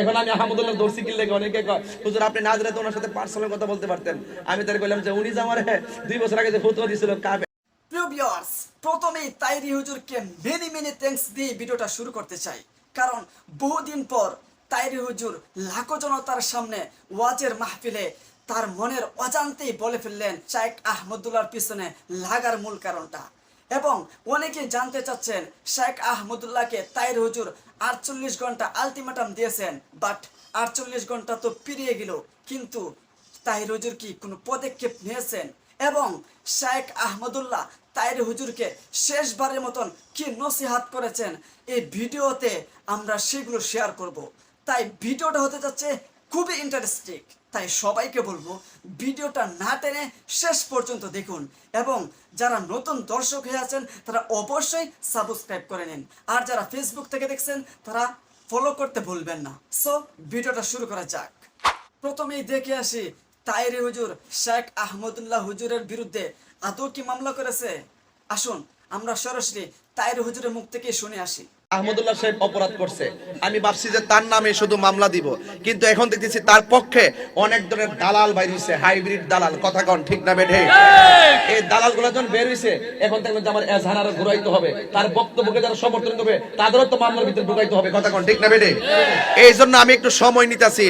এখন আমি আহমদুল্লাহ দর্শি কিনলে অনেকে হুজুর, আপনি না জানে তো ওনার সাথে পার্সোনাল কথা বলতে পারতেন। আমি তার বললাম যে উনি যে আমার দুই বছর আগে যে ফতুয়া দিয়েছিল কাবে প্রিয় ভিউয়ার্স প্রথমেই তাইরি হুজুরকে মেনি মেনি থ্যাঙ্কস দিয়ে ভিডিওটা শুরু করতে চাই। কারণ বহুদিন পর তাইরি হুজুর লাখো জনতার সামনে ওয়াজের মাহফিলে তার মনের অজান্তেই বলে ফেললেন শাইখ আহমদুল্লাহর পিছনে লাগার মূল কারণটা। এবং অনেকে জানতে চাচ্ছেন শেখ আহমদুল্লাহকে তাইর হুজুর আটচল্লিশ ঘণ্টা আলটিমেটাম দিয়েছেন, বাট আটচল্লিশ ঘণ্টা তো পেরিয়ে গেল। কিন্তু তাহির হুজুর কি কোনো পদক্ষেপ নিয়েছেন? এবং শেখ আহমদুল্লাহ তাইর হুজুরকে শেষবারের মতন কি নসিহাত করেছেন? এই ভিডিওতে আমরা সেগুলো শেয়ার করব। তাই ভিডিওটা হতে যাচ্ছে খুবই ইন্টারেস্টিং তাই সবাইকে বলব, ভিডিওটা না টেনে শেষ পর্যন্ত দেখুন এবং যারা নতুন দর্শক হয়ে আছেন, তারা অবশ্যই সাবস্ক্রাইব করে নিন। আর যারা ফেসবুক থেকে দেখছেন, তারা ফলো করতে ভুলবেন না। সো ভিডিওটা শুরু করা যাক। প্রথমেই দেখে আসি, তাইরে হুজুর, শেখ আহমদুল্লাহ হুজুরের বিরুদ্ধে আদৌ কি মামলা করেছে? আসুন, আমরা সরাসরি তাইরে হুজুরের মুখ থেকে শুনে আসি। আহমদুল্লাহ সাহেব অপরাধ করছে। আমি ভাবছি যে তার নামে শুধু মামলা দিব। কিন্তু এখন দেখতেছি তার পক্ষে অনেক ধরনের দালাল বাইর হইছে হাইব্রিড দালাল। কথা কন ঠিক না বেঠে? এই! দালালগুলো যখন বের হইছে এখন দেখবেন যে আমার এজহার আরও ঘুরাইতে হবে। তার বক্তব্যকে যারা সমর্থন করবে তাদেরও তো মামলার ভিতরে ঢুকাইতে হবে। কথা কন ঠিক না বেঠে? এই! জন্য আমি একটু সময় নিতেছি।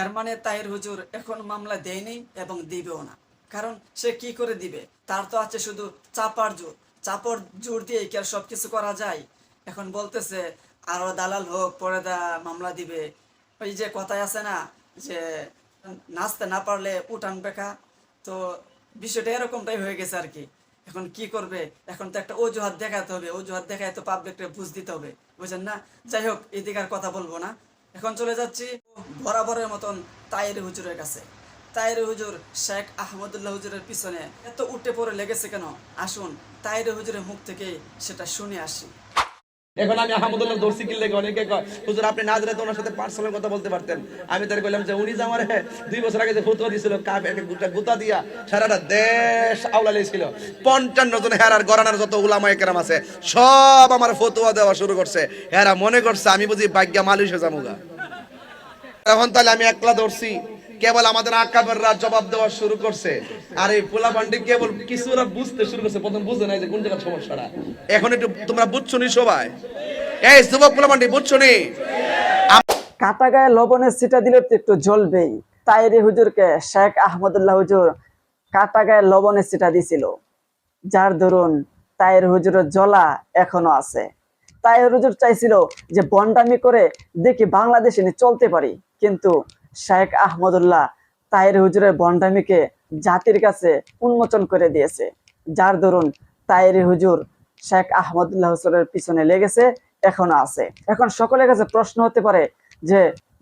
এর মানে তাহির হুজুর এখন মামলা দেয়নি এবং দিবেও না। কারণ সে কি করে দিবে? তার তো আছে শুধু চাপার জোর। চাপর জোর দিয়ে কি আর সবকিছু করা যায়? এখন বলতেছে, আরও দালাল হোক, পরে দা মামলা দিবে। ওই যে কথায় আছে না, যে নাচতে না পারলে উঠান বেকা। তো বিষয়টা এরকমটাই হয়ে গেছে আর কি। এখন কি করবে? এখন তো একটা অজুহাত দেখাতে হবে, অজুহাত দেখায় তো পাবলিককে বুঝ দিতে হবে, বুঝেন না? যাই হোক, এদিকে আর কথা বলব না। এখন চলে যাচ্ছি বরাবরের মতন তাইর হুজুরের কাছে। তাইর হুজুর শেখ আহমদুল্লাহ হুজুরের পিছনে এত উঠে পড়ে লেগেছে কেন? আসুন, তাইর হুজুরের মুখ থেকে সেটা শুনে আসি। এখন আমি আহমদুল্লাহ দর্শি কিনলে অনেকে হুজুর, আপনি না জানে ওনার সাথে পার্সোনাল কথা বলতে পারতেন। আমি তার বললাম যে, উনি যে আমার দুই বছর আগে যে ফতুয়া দিয়েছিল একটা গুটা গুতা দিয়া সারাটা দেশ আওলা ছিল পঞ্চান্ন জন হেরার গরানার যত উলামা একরাম আছে, সব আমার ফতুয়া দেওয়া শুরু করছে। হেরা মনে করছে, আমি বুঝি বাগ্যা মালুস হয়ে যামুগা এখন তাহলে আমি একলা ধরছি কেবল আমাদের আকাবেররা জবাব দেওয়া শুরু করছে। আর এই পোলা পান্ডি কেবল কিছু ওরা বুঝতে শুরু করছে, প্রথম বুঝে নাই যে কোন জায়গার সমস্যাটা। এখন একটু তোমরা বুঝছ নি সবাই? এই যুবক পোলা পান্ডি, বুঝছ নি? কাটা গায়ে লবণের সিটা দিলে তো একটু জ্বলবেই। তাইরে হুজুরকে শেখ আহমদুল্লাহ হুজুর কাটা গায়ে লবণের সিটা দিছিল। যার দরুন তাইর হুজুরের জ্বলা এখনও আছে। তাইর হুজুর চাইছিল যে বন্ডামি করে দেখি বাংলাদেশে চলতে পারি। কিন্তু শেখ আহমদুল্লাহ তাইর হুজুরের বন্ডামিকে জাতির কাছে উন্মোচন করে দিয়েছে। যার দরুন তাইর হুজুর শেখ আহমদুল্লাহ হুজুরের পিছনে লেগেছে, এখনও আছে। এখন সকলের কাছে প্রশ্ন হতে পারে যে,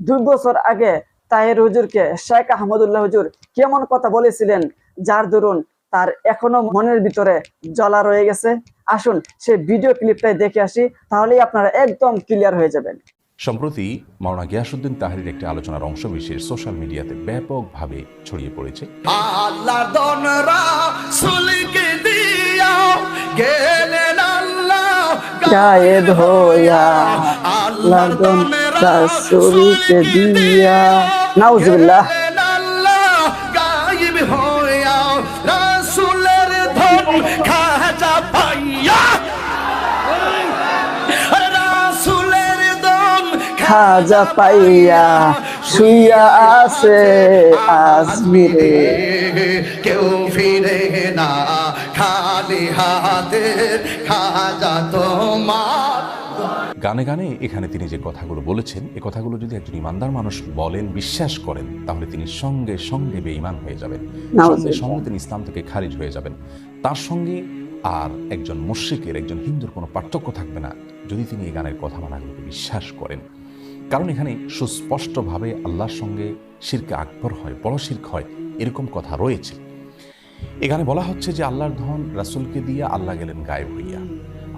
দুই বছর আগে তাহের হুজুরকে শেখ আহমদুল্লাহ হুজুর কেমন কথা বলেছিলেন, যার দরুন তার এখনও মনের ভিতরে জ্বলা রয়ে গেছে? আসুন সেই ভিডিও ক্লিপটাই দেখে আসি, তাহলেই আপনারা একদম ক্লিয়ার হয়ে যাবেন। সম্প্রতি মাওনা গিয়াসুদ্দিন তাহারির একটি আলোচনার অংশ বিশেষ সোশ্যাল মিডিয়াতে ব্যাপকভাবে ছড়িয়ে পড়েছে। আল্লাহ দনরা সুলকে দিয়া গেলেন আল্লাহ গায়েদ হইয়া। আল্লাহ রাসূলকে দিয়া নাউজুবিল্লাহ। খাজা পাইয়া শুইয়া আছে আজমিরে। কেউ ফিরে না খালি হাতে খাজা তোমার। গানে গানে এখানে তিনি যে কথাগুলো বলেছেন এ কথাগুলো যদি একজন ইমানদার মানুষ বলেন বিশ্বাস করেন তাহলে তিনি সঙ্গে সঙ্গে বেঈমান হয়ে যাবেন। সঙ্গে সঙ্গে তিনি ইসলাম থেকে খারিজ হয়ে যাবেন। তার সঙ্গে আর একজন মুশ্রিকের একজন হিন্দুর কোনো পার্থক্য থাকবে না। যদি তিনি এই গানের কথা মানাগুলোকে বিশ্বাস করেন কারণ এখানে সুস্পষ্টভাবে আল্লাহর সঙ্গে শিরকে আকবর হয় বড় শির্ক হয় এরকম কথা রয়েছে। এখানে বলা হচ্ছে যে আল্লাহর ধন রাসূলকে দিয়ে আল্লাহ গেলেন গায়েব হইয়া।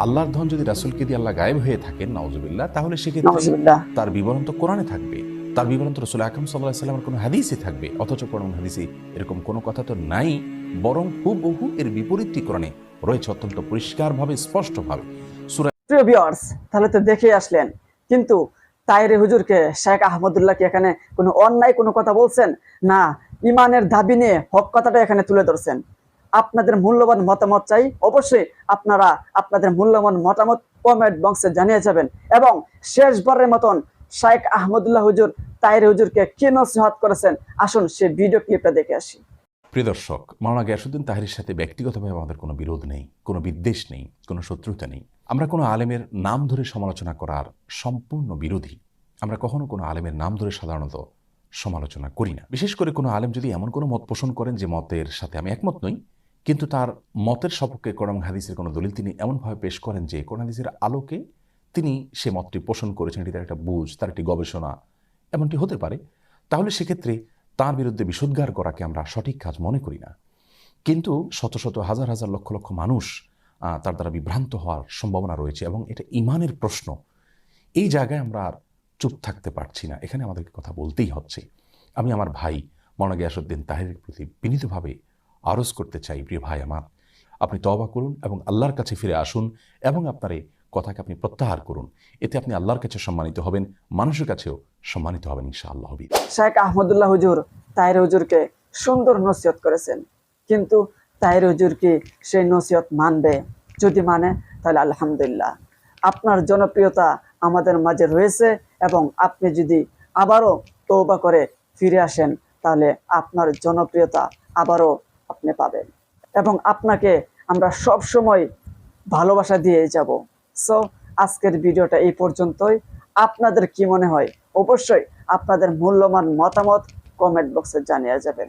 আল্লাহর ধন যদি রাসূলকে দিয়ে আল্লাহ গায়েব হয়ে থাকেন নওয়াজুবিল্লাহ তাহলে সেক্ষেত্রে তার বিবরণ তো কোরআনে থাকবে। তার বিবরণ তো রসুল আকরম সাল্লাহ সাল্লামের কোনো হাদিসে থাকবে অথচ কোরআন হাদিসে এরকম কোনো কথা তো নাই বরং হুবহু এর বিপরীতটি কোরআনে রয়েছে অত্যন্ত পরিষ্কারভাবে স্পষ্টভাবে। সুরা তাহলে তো দেখে আসলেন। কিন্তু তাইরে হুজুরকে শেখ আহমদুল্লাহ কি এখানে কোনো অন্যায় কোনো কথা বলছেন? না, ইমানের দাবি নিয়ে হক কথাটা এখানে তুলে ধরছেন। আপনাদের মূল্যবান মতামত চাই, অবশ্যই আপনারা আপনাদের মূল্যবান মতামত কমেন্ট বক্সে জানিয়ে যাবেন এবং শেষবারের মতন শেখ আহমদুল্লাহ হুজুর, তাইরে হুজুরকে কি নসিহত করেছেন? আসুন সে ভিডিও ক্লিপটা দেখে আসি। প্রিয় দর্শক, মাওলানা গ্যাসুদ্দিন তাহিরের সাথে ব্যক্তিগতভাবে আমাদের কোনো বিরোধ নেই, কোনো বিদ্বেষ নেই, কোনো শত্রুতা নেই। আমরা কোনো আলেমের নাম ধরে সমালোচনা করার সম্পূর্ণ বিরোধী। আমরা কখনো কোনো আলেমের নাম ধরে সাধারণত সমালোচনা করি না। বিশেষ করে কোনো আলেম যদি এমন কোনো মত পোষণ করেন যে মতের সাথে আমি একমত নই, কিন্তু তার মতের সপক্ষে কোরআন হাদিসের কোনো দলিল তিনি এমনভাবে পেশ করেন যে কোরআন হাদিসের আলোকে তিনি সে মতটি পোষণ করেছেন, এটি তার একটা বুঝ, তার একটি গবেষণা, এমনটি হতে পারে। তাহলে সেক্ষেত্রে তার বিরুদ্ধে বিশুদ্ধার করাকে আমরা সঠিক কাজ মনে করি না। কিন্তু শত শত, হাজার হাজার, লক্ষ লক্ষ মানুষ তার দ্বারা বিভ্রান্ত হওয়ার সম্ভাবনা রয়েছে এবং এটা ইমানের প্রশ্ন। এই জায়গায় আমরা আর চুপ থাকতে পারছি না। এখানে আমাদেরকে কথা বলতেই হচ্ছে। আমি আমার ভাই মনা গিয়াসুদ্দিন তাহেরের প্রতি বিনীতভাবে আরজ করতে চাই, প্রিয় ভাই আমার। আপনি তবা করুন এবং আল্লাহর কাছে ফিরে আসুন এবং আপনার এই কথাকে আপনি প্রত্যাহার করুন। এতে আপনি আল্লাহর কাছে সম্মানিত হবেন, মানুষের কাছেও সম্মানিত হবেন ইনশাআল্লাহ শেখ আহমদুল্লাহ হুজুর তাইর হুজুরকে সুন্দর নসিহত করেছেন। কিন্তু তাইর হুজুর কি সেই নসিহত মানবে। যদি মানে তাহলে আলহামদুলিল্লাহ। আপনার জনপ্রিয়তা আমাদের মাঝে রয়েছে এবং আপনি যদি আবারও তৌবা করে ফিরে আসেন, তাহলে আপনার জনপ্রিয়তা আবারও আপনি পাবেন। এবং আপনাকে আমরা সব সময় ভালোবাসা দিয়ে যাব। সো আজকের ভিডিওটা এই পর্যন্তই। আপনাদের কি মনে হয়? অবশ্যই আপনাদের মূল্যবান মতামত কমেন্ট বক্সে জানিয়ে যাবেন।